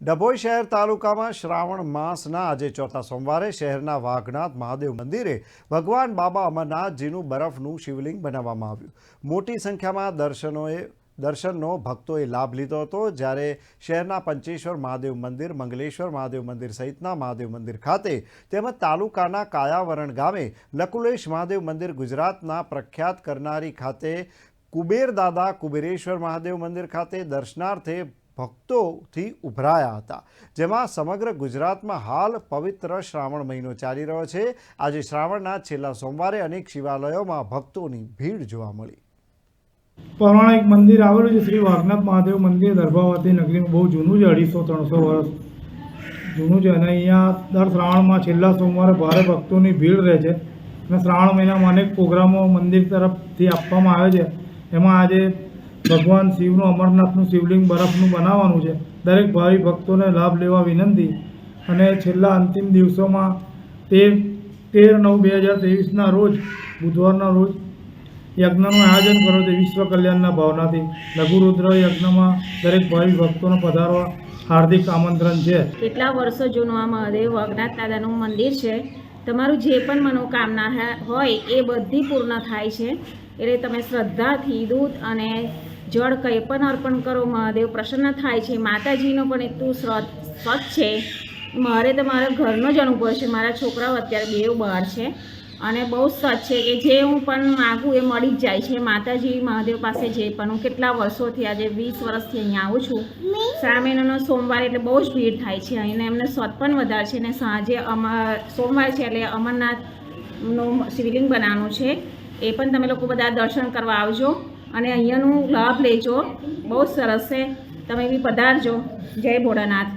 ડભોઈ શહેર તાલુકામાં શ્રાવણ માસના આજે ચોથા સોમવારે શહેરના વાઘનાથ મહાદેવ મંદિરે ભગવાન બાબા અમરનાથજીનું બરફનું શિવલિંગ બનાવવામાં આવ્યું. મોટી સંખ્યામાં દર્શનોએ, દર્શનનો ભક્તોએ લાભ લીધો હતો, જ્યારે શહેરના પંચેશ્વર મહાદેવ મંદિર, મંગલેશ્વર મહાદેવ મંદિર સહિતના મહાદેવ મંદિર ખાતે તેમજ તાલુકાના કાયાવરણ ગામે લકુલેશ મહાદેવ મંદિર ગુજરાતના પ્રખ્યાત કરનારી ખાતે કુબેર દાદા કુબેરેશ્વર મહાદેવ મંદિર ખાતે દર્શનાર્થે ભક્તોથી ઉભરાયા હતા, જેમાં સમગ્ર ગુજરાતમાં હાલ પવિત્ર શ્રાવણ મહિનો ચાલી રહ્યો છે. આજે શ્રાવણના છેલ્લા સોમવારે અનેક શિવાલયોમાં ભક્તોની ભીડ જોવા મળી. પૌરાણિક મંદિર આવેલું છે, શ્રી વાઘનાથ મહાદેવ મંદિર, દર્ભાવતી નગરીમાં બહુ જૂનું છે, અઢીસો ત્રણસો વર્ષ જૂનું છે. અને અહીંયા દર શ્રાવણમાં છેલ્લા સોમવારે ભારે ભક્તોની ભીડ રહે છે. અને શ્રાવણ મહિનામાં અનેક પ્રોગ્રામો મંદિર તરફથી આપવામાં આવે છે. એમાં આજે ભગવાન શિવનું, અમરનાથનું, શિવલિંગ, બરફનું બનાવવાનું છે. દરેક ભાવિ ભક્તોને લાભ લેવા વિનંતી. અને છેલ્લા અંતિમ દિવસોમાં તેર તેર નવ બે હજાર ત્રેવીસના રોજ, બુધવારના રોજ, યજ્ઞનું આયોજન કરો તે વિશ્વ કલ્યાણના ભાવનાથી. લઘુરુદ્ર યજ્ઞમાં દરેક ભાવિ ભક્તોને પધારવા હાર્દિક આમંત્રણ છે. કેટલા વર્ષો જૂનું આ મહાદેવ અજ્ઞાત દાદાનું મંદિર છે. તમારું જે પણ મનોકામના હોય એ બધી પૂર્ણ થાય છે. એટલે તમે શ્રદ્ધાથી દૂધ અને જળ કંઈ પણ અર્પણ કરો, મહાદેવ, પ્રસન્ન થાય છે. માતાજીનો પણ એટલું શ્રદ્ધ સ્વચ્છ છે. મારે તો મારા ઘરનો જ અનુભવ છે. મારા છોકરાઓ અત્યારે બેવ બહાર છે અને બહુ સ્વચ્છ છે કે જે હું પણ માગું એ મળી જ જાય છે. માતાજી, મહાદેવ પાસે જે પણ હું કેટલા વર્ષોથી આજે વીસ વર્ષથી અહીંયા આવું છું. શ્રાવણ મહિનાનો સોમવાર એટલે બહુ જ ભીડ થાય છે. અને એમને સ્વત પણ વધારે છે. અને સાંજે અમર, સોમવાર છે એટલે અમરનાથનું શિવલિંગ બનાવવાનું છે. એ પણ તમે લોકો બધા દર્શન કરવા આવજો. અને અહીંયાનું લાભ લેજો. બહુ સરસ છે. તમે બી પધારજો. જય ભોળાનાથ.